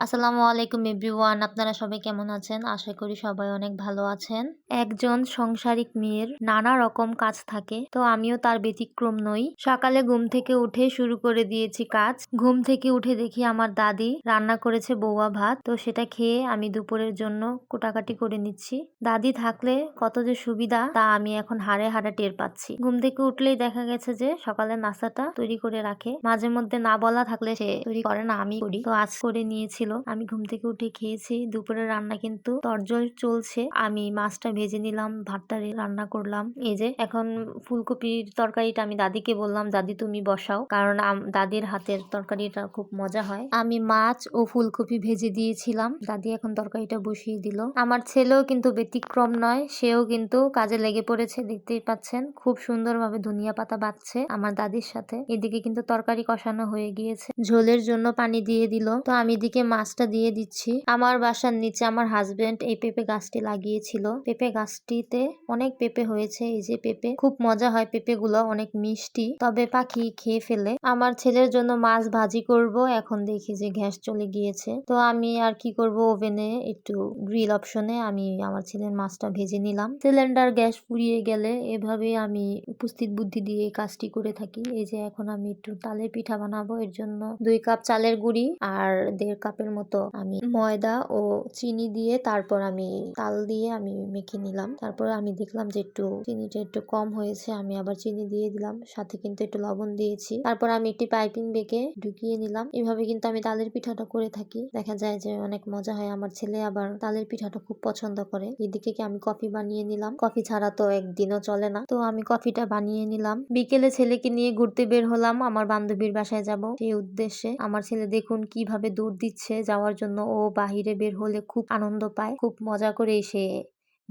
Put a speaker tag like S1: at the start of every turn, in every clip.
S1: আসসালামু আলাইকুম এভরিওয়ান, আপনারা সবাই কেমন আছেন? আশা করি সবাই অনেক ভালো আছেন। একজন সংসারিক মেয়ের নানা রকম কাজ থাকে, তো আমিও তার ব্যতিক্রম নই। সকালে ঘুম থেকে উঠে শুরু করে দিয়েছি কাজ। ঘুম থেকে উঠে দেখি আমার দাদি রান্না করেছে বৌয়া ভাত, তো সেটা খেয়ে আমি দুপুরের জন্য কোটাকাটি করে নিচ্ছি। দাদি থাকলে কত যে সুবিধা, তা আমি এখন হাড়ে হাড়ে টের পাচ্ছি। ঘুম থেকে উঠলেই দেখা গেছে যে সকালে নাস্তাটা তৈরি করে রাখে। মাঝে মধ্যে না বলা থাকলে সে তৈরি করে না, আমি করি। তো আজ করে নিয়েছিল আমি ঘুম থেকে উঠে খেয়েছি। দুপুরে রান্না কিন্তু তরজল চলছে। আমি মাছটা ভেজে নিলাম, ভাতটা রান্না করলাম। এই যে, এখন ফুলকপির তরকারিটা আমি দাদিকে বললাম, দাদি, তুমি বসাও। কারণ দাদির হাতের তরকারিটা খুব মজা হয়। আমি মাছ ও ফুলকপি ভেজে দিয়েছিলাম। দাদি এখন তরকারিটা বসিয়ে দিল। আমার ছেলেও কিন্তু ব্যতিক্রম নয়, সেও কিন্তু কাজে লেগে পড়েছে, দেখতেই পাচ্ছেন। খুব সুন্দরভাবে ধনিয়া পাতা বাচ্ছে আমার দাদির সাথে। এদিকে কিন্তু তরকারি কষানো হয়ে গিয়েছে। ঝোলের জন্য পানি দিয়ে দিল। তো আমি এদিকে মাছটা দিয়ে দিচ্ছি। আমার বাসার নিচে আমার হাজবেন্ড এই পেঁপে গাছটি লাগিয়েছিল। পেঁপে গাছটিতে অনেক পেঁপে হয়েছে। এই যে পেঁপে, খুব মজা হয় পেঁপে গুলো অনেক মিষ্টি। তবে পাখি খেয়ে ফেলে। আমার ছেলের জন্য মাছ ভাজি করব। এখন দেখি যে গ্যাস চলে গিয়েছে। তো আমি আর কি করব ওভেনে একটু গ্রিল অপশনে আমি আমার ছেলের মাছটা ভেজে নিলাম। সিলিন্ডার গ্যাস ফুরিয়ে গেলে এভাবে আমি উপস্থিত বুদ্ধি দিয়ে এই কাজটি করে থাকি। এই যে এখন আমি একটু তালের পিঠা বানাবো। এর জন্য দুই কাপ চালের গুঁড়ি আর দেড় কাপের মতো আমি ময়দা ও চিনি দিয়ে তারপর আমি তাল দিয়ে আমি মেখে নিলাম। তারপর আমি দেখলাম যে একটু চিনিটা একটু কম হয়েছে, আমি আবার চিনি দিয়ে দিলাম, সাথে কিন্তু একটু লবণ দিয়েছি। তারপর আমি একটি পাইপিং বেগে ঢুকিয়ে নিলাম। এভাবে কিন্তু আমি তালের পিঠাটা করে থাকি। দেখা যায় যে অনেক মজা হয়। আমার ছেলে আবার তালের পিঠাটা খুব পছন্দ করে। এদিকে কি আমি কফি বানিয়ে নিলাম? কফি ছাড়া তো একদিনও চলে না। তো আমি কফিটা বানিয়ে নিলাম। বিকেলে ছেলেকে নিয়ে ঘুরতে বের হলাম। আমার বান্ধবীর বাসায় যাব সেই উদ্দেশ্যে। আমার ছেলে দেখুন কীভাবে দৌড় দিচ্ছে। যাওয়ার জন্য ও বাহিরে বের হলে খুব আনন্দ পায় খুব মজা করে সে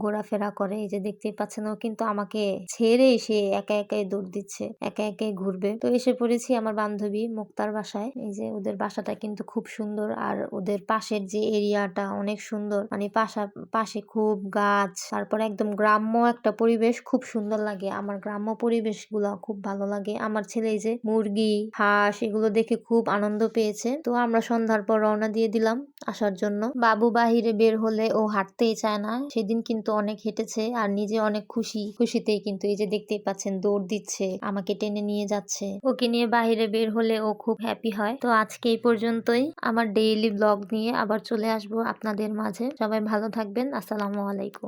S1: ঘোরাফেরা করে, এই যে দেখতেই পাচ্ছেন ও কিন্তু আমাকে ছেড়ে সে একা একাই দৌড় দিচ্ছে, একা একাই ঘুরবে। তো এসে পড়েছি আমার বান্ধবী মুক্তার বাসায়। এই যে ওদের বাসাটা কিন্তু খুব সুন্দর আর ওদের পাশের যে এরিয়াটা অনেক সুন্দর। মানে পাশা, পাশে খুব গাছ, তারপর একদম গ্রাম্য একটা পরিবেশ খুব সুন্দর লাগে। আমার গ্রাম্য পরিবেশগুলা খুব ভালো লাগে। আমার ছেলে এই যে মুরগি, হাঁস এগুলো দেখে খুব আনন্দ পেয়েছে। তো আমরা সন্ধ্যার পর রওনা দিয়ে দিলাম আসার জন্য। বাবু বাহিরে বের হলে ও হাঁটতেই চায় না। সেদিন কিন্তু অনেক হেঁটেছে আর নিজে অনেক খুশি। খুশিতেই কিন্তু এই যে দেখতেই পাচ্ছেন দৌড় দিচ্ছে, আমাকে টেনে নিয়ে যাচ্ছে। ওকে নিয়ে বাহিরে বের হলে ও খুব হ্যাপি হয়। তো আজকে এই পর্যন্তই। আমার ডেইলি ব্লগ নিয়ে আবার চলে আসব আপনাদের মাঝে। সবাই ভালো থাকবেন। আসসালামু আলাইকুম।